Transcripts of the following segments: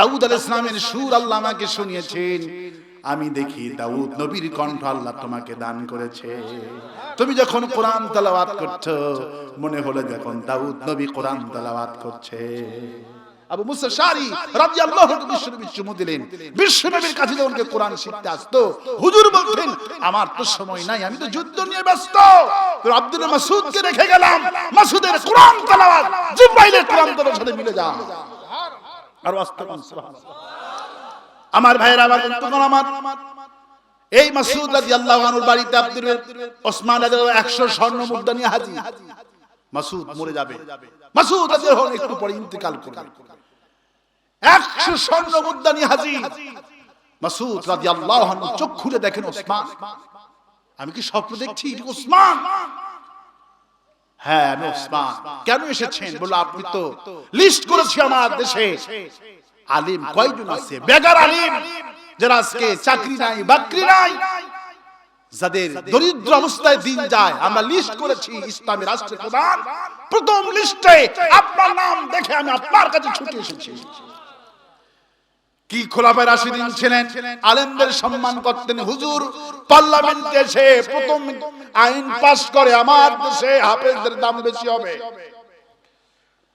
দাউদ আলাইহিস সালামের সুর আল্লাহ আমাকে শুনিয়েছেন। আমি দেখি দাউদ নবীর কণ্ঠ আল্লাহ তোমাকে দান করেছে। তুমি যখন কোরআন তেলাওয়াত করছ, মনে হলো যখন দাউদ নবী কোরআন তেলাওয়াত করছে। আবু মুসা শারি রাদিয়াল্লাহু আনহু বিশ্বনবী চুমু দিলেন। বিশ্বনবীর কাছে যখন কোরআন শিখতে আসতো, হুজুর আমার তো সময় নাই, আমি তো যুদ্ধ নিয়ে ব্যস্ত। আব্দুল মাসুদকে রেখে গেলাম। মাসুদের কোরআন তেলাওয়াত, জিব্রাইলের কোরআন মিলে যা। আমার ভাইয়ের বন্ধুগণ, আমার। এই মাসুদ বাড়িতে আব্দুল ওসমান রাদিয়াল্লাহু 100 স্বর্ণ মুদ্রা নিয়ে মাসুদ মরে যাবে। মাসুদ রাদিয়াল্লাহু একটু পরে ইন্তেকাল করবে। 100 স্বর্ণ মুদ্রা নিয়ে হাজির। মাসুদ রাদিয়াল্লাহু আনহু চোখ খুলে দেখেন ওসমান। আমি কি স্বপ্ন দেখছি? ওসমান? হ্যাঁ আমি ওসমান। কেন এসেছেন? বলল, আপনি তো লিস্ট করেছি আমার দেশে। আলিম কয়জন আছে? বেগার আলিম, যারা আজকে চাকরি নাই, বাকরি নাই। যাদের দরিদ্র অবস্থায় দিন যায়। আমরা লিস্ট করেছি ইসলামী রাষ্ট্রের প্রধান। প্রথম লিস্টে আপনার নাম দেখে আমি আপনার কাছে ছুটে এসেছি। কি খোলাফায় রাশিদিন ছিলেন? আলেমদের সম্মান করতেন হুজুর। পার্লামেন্টে এসে প্রথম আইন পাস করে আমার দেশে হাফেজদের দাম বেশি হবে।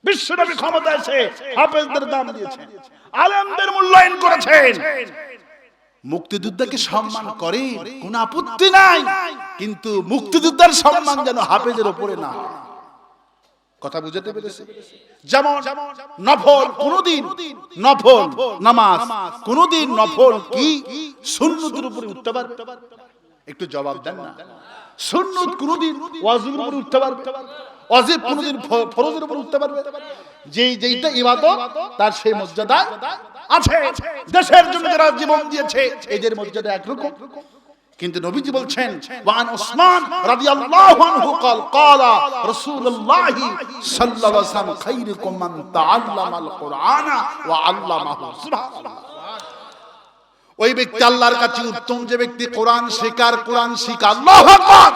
বিশ্বনবী ক্ষমতা এসে হাফেজদের দাম দিয়েছেন। আলেমদের মূল্যায়ন করেছেন। মুক্তিযোদ্ধাকে সম্মান করে কোন আপত্তি নাই। কিন্তু মুক্তিযোদ্ধার সম্মান যেন হাফেজের উপরে না হয়। কথা বুঝাতে পেরেছে? যেমন নফল কোনদিন নফল নামাজ কোনদিন নফল কি? সুন্নতের উপরে উঠতে পারবে? একটু জবাব দেন না। সুন্নত কোনদিন ওয়াজিবের উপরে উঠতে পারবে? ওয়াজিব কোনদিন ফরজের উপরে উঠতে পারবে? যেই, যেইটা ইবাদত, তার সেই মর্যাদা আছে। দেশের জন্য যারা জীবন দিয়েছে, এদের মর্যাদা একরকম। কিন্তু নবীজি বলছেন ওয়ান ওসমান রাদিয়াল্লাহু আনহু قال قال رسول الله صلى الله عليه وسلم خيركم من تعلم القرآن وعلمه সুবহানাল্লাহ ওই ব্যক্তি আল্লাহর কাছে উত্তম যে ব্যক্তি কোরআন শেখার কোরআন শিখা আল্লাহু আকবার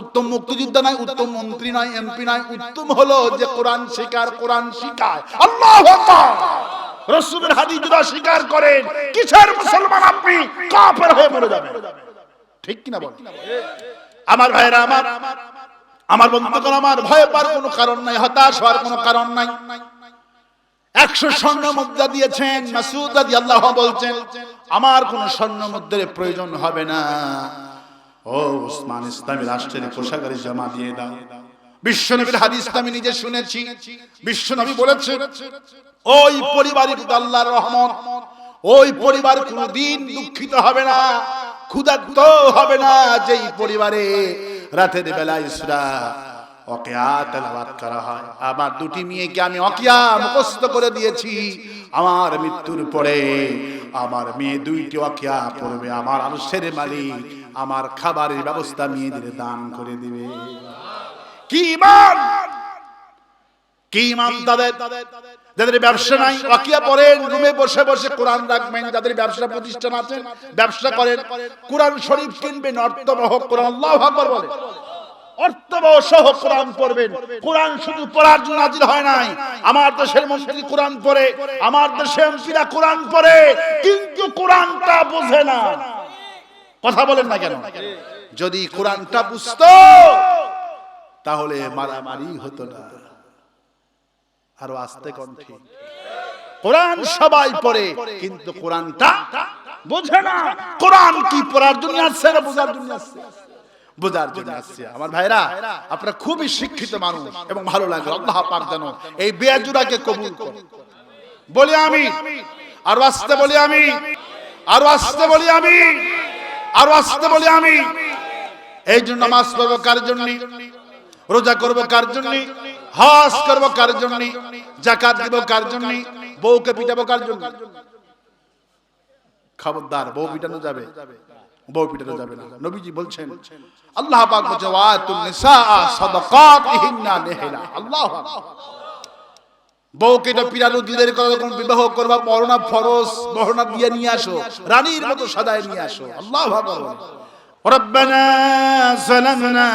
উত্তম মুক্তিযোদ্ধা নাই উত্তম মন্ত্রী নাই এমপি নাই উত্তম হলো যে কোরআন শেখার কোরআন শিখায় আল্লাহু আকবার রাসূলের হাদিস যদি স্বীকার করেন কিসের মুসলমান আপনি কাফের হয়ে মরে যাবেন ঠিক কিনা বল? আমার ভাইরা আমার আমার বন্ধুগণ, আমার ভয় পাওয়ার কোনো কারণ নাই, হতাশ হওয়ার কোনো কারণ নাই। একশো স্বর্ণ মুদ্রা দিয়েছেন মাসুদ রাদি আল্লাহ বলছেন, আমার কোন স্বর্ণ মুদ্রার প্রয়োজন হবে না। ও উসমান ইসলামী রাষ্ট্রের কোষাগারে জমা দিয়ে দাও। বিশ্বনবীর হাদিস আমি নিজে শুনেছি। বিশ্বনবী বলেছেন, ওই পরিবারের আল্লাহর রহমত, ওই পরিবার কোনদিন দুঃখিত হবে না। ক্ষুধার্ত হবে না যেই পরিবারে রাতের বেলা ইসরা অকেয়া তেলাওয়াত করা হয়। আমার দুটি মেয়েকে আমি অকিয়া মুখস্থ করে দিয়েছি। আমার মৃত্যুর পরে আমার মেয়ে দুইটি অকিয়া পড়বে। আমার আলসের মালিক আমার খাবারের ব্যবস্থা মেয়েদের দান করে দিবে। কি ইমান? কি ইমান তাদের? যাদের ব্যবসা নাই, অকিয়া পড়েন, রুমে বসে বসে কোরআন রাখবেন, যাদের ব্যবসা প্রতিষ্ঠান আছে, ব্যবসা করেন, কোরআন শরীফ কিনবেন, অর্থবহ কোরআন বলে। অর্থবহ সহ কোরআন পড়বেন। কোরআন শুধু পড়ার জন্য নাজিল হয় নাই। আমার দেশের মন্ত্রী কোরআন পড়ে, আমার দেশে এমপিরা কোরআন পড়ে, কিন্তু কোরআনটা বোঝে না। কথা বলেন না কেন? যদি কোরআনটা বুঝতো, তাহলে মারামারি হতো না। আরও আস্তে কণ্ঠে। কোরআন সবাই পড়ে কিন্তু কোরআনটা বোঝে না। কোরআন কি পড়ার জন্য আসছে না বোঝার জন্য আসছে? বোঝার জন্য আসছে। আমার ভাইরা আপনারা খুবই শিক্ষিত মানুষ এবং ভালো লাগে। আল্লাহ পাক যেন এই বেয়াজুরাকে কবুল করে বলি আমি আরও আসতে বলি আমি আরও আসতে বলি আমি আরও আসতে বলি আমি। এই জন্য নামাজ পড়ব কার জন্য? রোজা করব কার জন্য? হস করব কার জন্য? জাকাত দিব কার জন্য? বউকে পিটাবো কার জন্য? খবরদার, বউ পিটানো যাবে। বউ পিটানো যাবে না। নবীজি বলছেন, আল্লাহ পাক বলছে, ওয়াতুন নিসা সাদাকাতিহিন্না নেহেলা। আল্লাহ বউকে তো পিরানো, দিদের কথা কোন বিবাহ করবা মরনা ফরজ মরনা দিয়ে নিয়ে আসো, রানীর মতো সাদায় নিয়ে আসো। আল্লাহ ভাগ রব্বানা সালামনা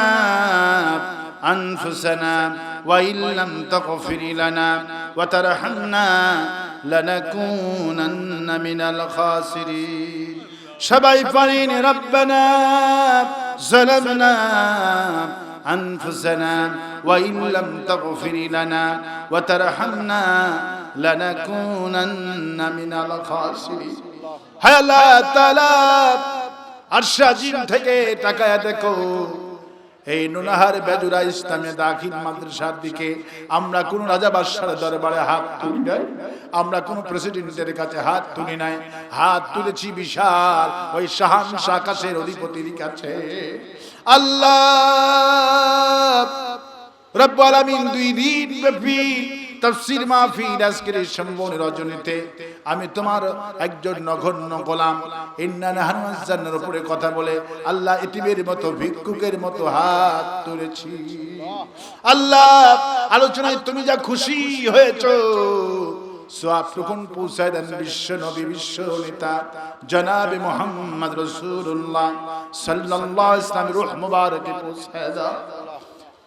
أنفسنا وإن لم تغفر لنا وترحمنا لنكونن من الخاسرين সবাই পারেন ربنا ظلمنا أنفسنا وإن لم تغفر لنا وترحمنا لنكونن من الخاسرين হায় আল্লাহ তাআলা আরশাজিম থেকে তাকায়া দেখো এই নুনাহার বেজুরা ইসলামে দাখিল মাদ্রাসার দিকে আমরা কোন রাজা বাদশার দরবারে হাত তুলি নাই। আমরা কোন প্রেসিডেন্টের কাছে হাত তুলি নাই। হাত তুলেছি বিশাল ওই শাহান আকাশের অধিপতির কাছে। আল্লাহ, রব্বুল আলামিন দুই দিন ব্যাপী তাফসীর মাহফিল আজকের এই রজনীতে আমি তোমার একজন নগণ্য গোলাম। ইন্না নাহনু উপরে কথা বলে আল্লাহ ইতিমের মতো, ভিক্ষুকের মতো হাত তুলেছি। আল্লাহ, আলোচনায় তুমি যা খুশি হয়েছো বিশ্ব জনাবে মোহাম্মদ রসুল্লাহ সাল্লাল্লাহু আলাইহি ওয়াসাল্লাম রূহ মুবারকে পৌঁছায় দাও।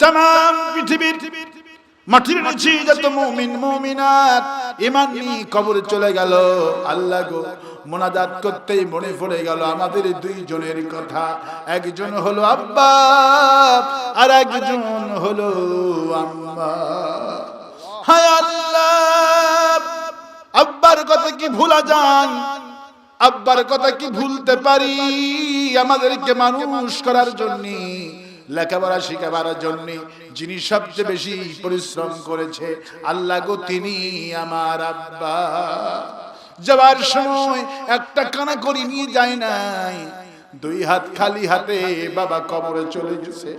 তাম পৃথিবীর মাটির নিচে যত মুমিন মুমিনাত ইমান নিয়ে কবরে চলে গেল। আল্লাহ গো মোনাজাত করতেই মনে পড়ে গেল। আমাদের দুইজনের কথা। একজন হলো আব্বা আর একজন হলো আম্মা। হায় আল্লাহ আব্বার কথা কি ভুলা যান? আব্বার কথা কি ভুলতে পারি? আমাদেরকে মানুষ করার জন্য লেখাপড়া শিখাবার জন্য যিনি সবচেয়ে বেশি পরিশ্রম করেছে, আল্লাহ গো, তিনি আমার আব্বা। যাবার সময় একটা কানা করি নিয়ে যায় নাই। দুই হাত খালি হাতে বাবা কবরে চলে গেছে।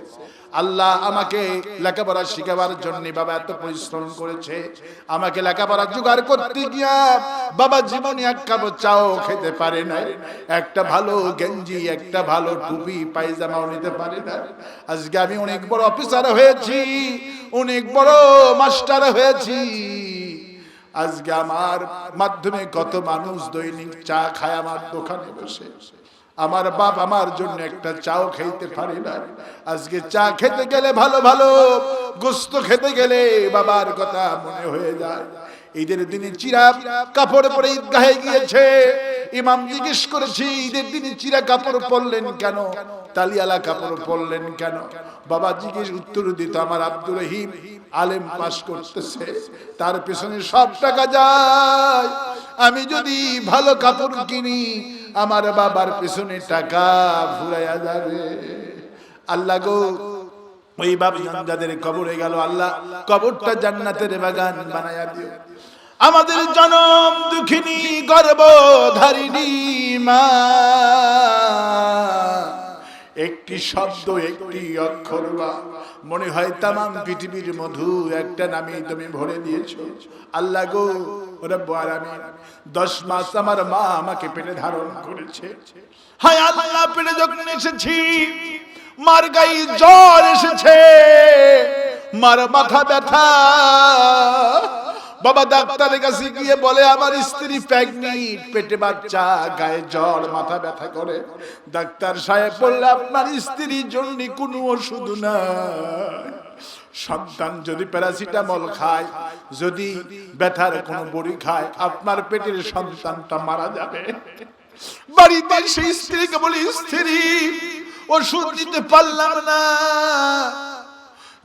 আল্লাহ আমাকে লেখাপড়া শিখাবার জন্য বাবা এত পরিশ্রম করেছে। আমাকে লেখাপড়া জোগাড় করতে গিয়া বাবা জীবনে এক কাপ চাও খেতে পারে না। একটা ভালো গেঞ্জি, একটা ভালো টুপি, পায়জামাও নিতে পারে না। আজকে আমি অনেক বড় অফিসার হয়েছি, অনেক বড় মাস্টার হয়েছি। আজকে আমার মাধ্যমে কত মানুষ দৈনিক চা খায় আমার দোকানে বসে। আমার বাপ আমার জন্য একটা চাও খেতে পারে না। আজকে চা খেতে গেলে ভালো ভালো। গুস্ত খেতে গেলে বাবার কথা মনে হয়ে যায়। ঈদের দিনে চিরা কাপড় পরে ঈদগাহে গিয়েছে। ইমাম জিজ্ঞেস করেছি, ঈদের দিনে চিরা কাপড় পরলেন কেন? তালিয়ালা কাপড় পরলেন কেন? বাবা জিজ্ঞেস, উত্তর দিত, আমার আব্দুর রহিম আলেম পাস করতেছে, তার পেছনে সব টাকা যায়। আমি যদি ভালো কাপড় কিনি, আমার বাবার পেছনে টাকা ফুরাইয়া যাবে। আল্লাহ গো ওই বাপ যাদের কবরে গেল, আল্লাহ কবরটা জান্নাতের বাগান বানায়া দিও। আমাদের জনম দুঃখিনী গর্বধারিণী মা। একটি শব্দ, একটি অক্ষর বা মনে হয় তামাম পৃথিবীর মধু, একটা নামে তুমি ভরে দিয়েছ। আল্লাহ গো আলামিন, দশ মাস আমার মা আমাকে পেটে ধারণ করেছে। হায় আল্লাহ, পেটে যখন এসেছি মার গায়ে জ্বর এসেছে। মার মাথা ব্যথা। বাবা ডাক্তারের কাছে গিয়ে বলে, আমার স্ত্রী প্রেগনেন্ট পেটে বাচ্চা, গায়ে জ্বর মাথা ব্যথা করে। ডাক্তার সাহেব বললে, আপনার স্ত্রীর জন্য কোনো ওষুধ না সন্তান যদি প্যারাসিটামল খায়, যদি ব্যথার কোনো বড়ি খায়, আপনার পেটের সন্তানটা মারা যাবে। বাড়িতে সেই স্ত্রীকে বলি, স্ত্রী ওষুধ দিতে পারলাম না।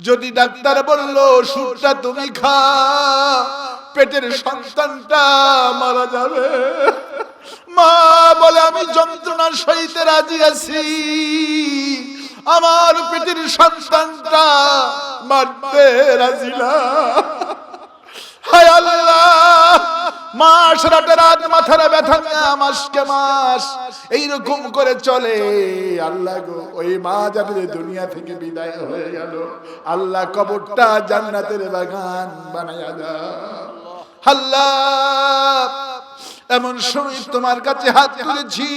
যদি ডাক্তার বলল, ওষুধটা তুমি খা, পেটের সন্তানটা মারা যাবে। মা বলে, আমি যন্ত্রণা সহিতে রাজি আছি। আমার পেটের সন্তানটা মারতে রাজি না। হায় আল্লাহ! মাস রাতে রাত মাথার ব্যথা মাসকে মাস। এইরকম করে চলে। আল্লাহ গো, ওই মা যাদের দুনিয়া থেকে বিদায় হয়ে গেল, আল্লাহ কবরটা জান্নাতের বাগান বানায়া দাও। আল্লাহ, এমন সময় তোমার কাছে হাত তুলেছি,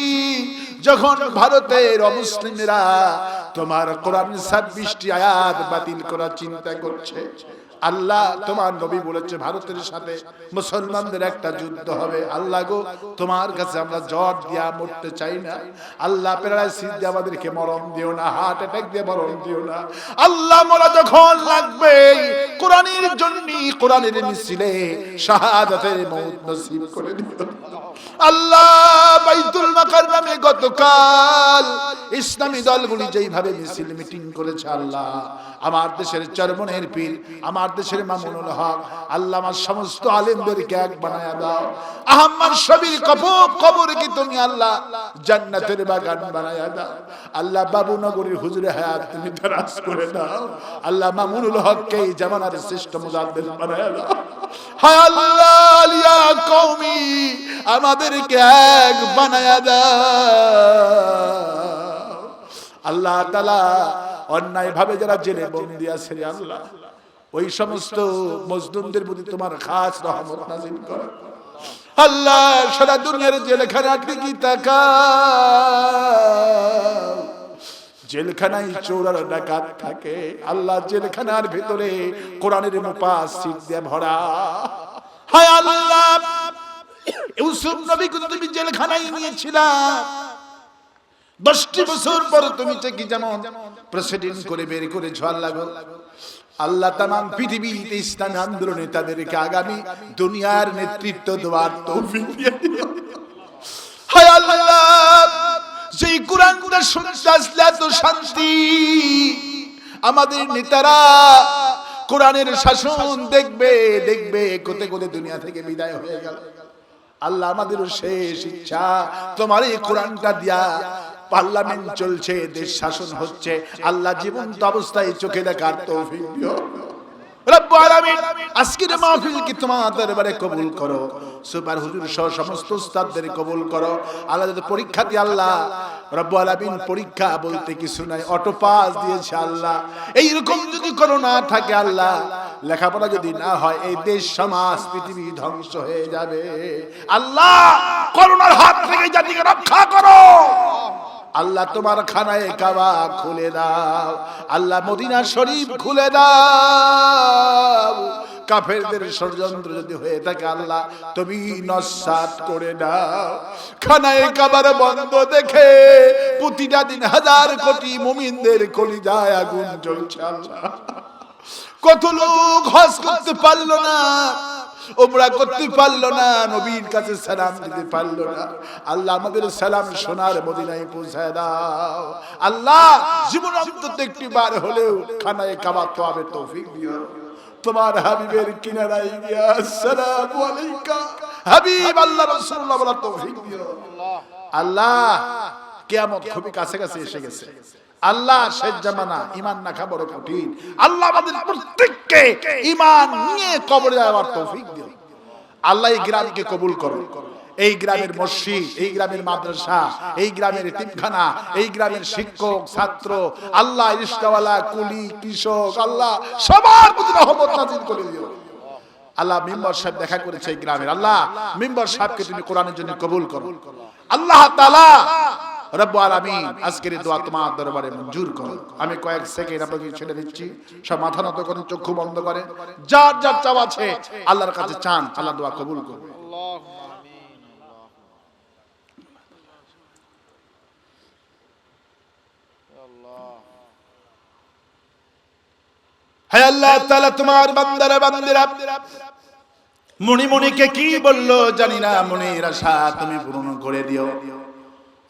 যখন ভারতের অমুসলিমরা তোমার কোরআন ছাব্বিশটি আয়াত বাতিল করার চিন্তা করছে। আল্লাহ তোমার নবী বলেছে, ভারতের সাথে মুসলমানদের একটা যুদ্ধ হবে। আল্লাহ গো, তোমার কাছে আমরা জ্বর দিয়া মরতে চাই না। আল্লাহ প্যারালাইসিস দিয়ে আমাদেরকে মরণ দিও না হার্ট অ্যাটাক দিয়ে মরণ দিও না। আল্লাহ মরা যখন লাগবে, কোরআনের জন্য কোরআনের মিছিলে শাহাদাতের মৌত নসিব করে দিও। আল্লাহ বাইতুল মাকাররমে গতকাল ইসলামী দলগুলি যেইভাবে মিছিল মিটিং করেছে, আল্লাহ, আমার দেশের চরমনের পীর, আমার দেশের মামুনুল হক। আল্লাহ আমার সমস্ত আলেমদেরকে এক বানায়া দাও। আহম্মদ শবীর কবর কবর কি তুমি আল্লাহ জান্নাতের বাগান বানায়া দাও। আল্লাহ বাবু নগরীর হুজুরে হায়াত তুমি দারাজ করে দাও। আল্লাহ মামুনুল হককে এই জামানার শ্রেষ্ঠ মুজাদ্দিদ বানায়া দাও। হায় আল্লাহ আলিয়া কওমি, আমাদেরকে এক বানায়া দাও। আল্লাহ তালা অন্যায় ভাবে যারা জেলে বন্দি আছে রে আল্লাহ ওই সমস্ত মজদুমদের প্রতি তোমার খাস রহমত নাজিল কর। আল্লাহ, সারা দুনিয়ার জেলখানা কি তাকা জেলখানায় চোরার ডাকাত থাকে। আল্লাহ জেলখানার ভিতরে কোরআনের মুপাসির দিয়ে ভরা। হায় আল্লাহ, ইউসুফ তুমি জেলখানায় নিয়েছিলা। দশটি বছর পর তুমি কি যেমন প্রেসিডেন্ট করে বের করেছ আল্লাহ। আল্লাহ তামাম পৃথিবীতে ইসলামী আন্দোলনে তাদেরকে আগামী দুনিয়ার নেতৃত্ব দেওয়ার তৌফিক আল্লাহ শুনতে আসলে এত শান্তি। আমাদের নেতারা কোরআনের শাসন দেখবে দেখবে কোতে কোতে দুনিয়া থেকে বিদায় হয়ে গেল। আল্লাহ আমাদেরও শেষ ইচ্ছা, তোমার এই কোরআনটা দিয়া পার্লামেন্ট চলছে দেশ শাসন হচ্ছে আল্লাহ জীবন্ত অবস্থায় চোখে দেখার তৌফিক দিও। আজকের মাহফিল কি তোমার দরবারে কবুল করো? সুপার হুজুর সহ সমস্ত উস্তাদদের কবুল করো। আল্লাহ পরীক্ষা দিয়ে আল্লাহ আলামিন পরীক্ষা বলতে কিছু নাই অটো পাস দিয়েছে আল্লাহ। এইরকম যদি করো না থাকে আল্লাহ লেখাপড়া যদি না হয় এই দেশ সমাজ পৃথিবী ধ্বংস হয়ে যাবে। আল্লাহ করোনার হাত থেকে জাতিকে রক্ষা করো আল্লাহ তোমার খানায় কাবা খুলে দাও। আল্লাহ মদিনা শরীফ খুলে দাও। কাফেরদের ষড়যন্ত্র যদি হয়ে থাকে আল্লাহ তুমি নসাত করে দাও। খানায় কাবার বন্ধ দেখে প্রতিটা দিন হাজার কোটি মুমিনদের কলিজায় আগুন জ্বলছে আল্লাহ। কত লোক হজ করতে পারল না। ওমরা করতে পারল না, নবীর কাছে সালাম দিতে পারল না। আল্লাহ আমাদের সালাম সোনার মদিনায় পৌঁছায় দাও। আল্লাহ, জীবন অন্তত একটি বার হলেও খানায় কাবা তো আবে তৌফিক দিও। তোমার হাবিবের কিনারায় গিয়া আসসালামু আলাইকা হাবিব, আল্লাহ রাসূলুল্লাহ বলার তৌফিক দিও। আল্লাহ, কিয়ামত খুবই কাছে কাছে এসে গেছে। আল্লাহ শেষ জামানা ইমান রাখা বড় কঠিন। আল্লাহ আমাদের প্রত্যেককে ইমান নিয়ে কবরে যাওয়ার তৌফিক দিও আল্লাহ এই গ্রামকে কবুল করো এই গ্রামের মসজিদ, এই গ্রামের মাদ্রাসা, এই গ্রামের এতিমখানা এই গ্রামের শিক্ষক, ছাত্র, আল্লাহ রিস্কাওয়ালা, কুলি, কৃষক, আল্লাহ সবার প্রতি রহমত নাজিল করে দিও। আল্লাহ মিম্বর সাহেব দেখা করেছে এই গ্রামের। আল্লাহ মিম্বর সাহেবকে তুমি কোরআনের জন্য কবুল করো। আল্লাহ তাআলা রব্বু আলামিন, আজকের দোয়া তোমার দরবারে মঞ্জুর করো আমি কয়েক সেকেন্ড আপনাকে ছেড়ে দিচ্ছি। সব মাথা নত করেন চক্ষু বন্ধ করেন যার যার চাওয়া আছে, আল্লাহর কাছে চান, আল্লাহ দোয়া কবুল করবে হে আল্লাহ তাআলা, তোমার বান্দারা, বান্দিরা মনিকে কি বলল জানি না মনির আশা তুমি পূরণ করে দিও।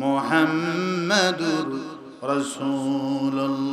মোহাম্মদুর রসুল্লাহ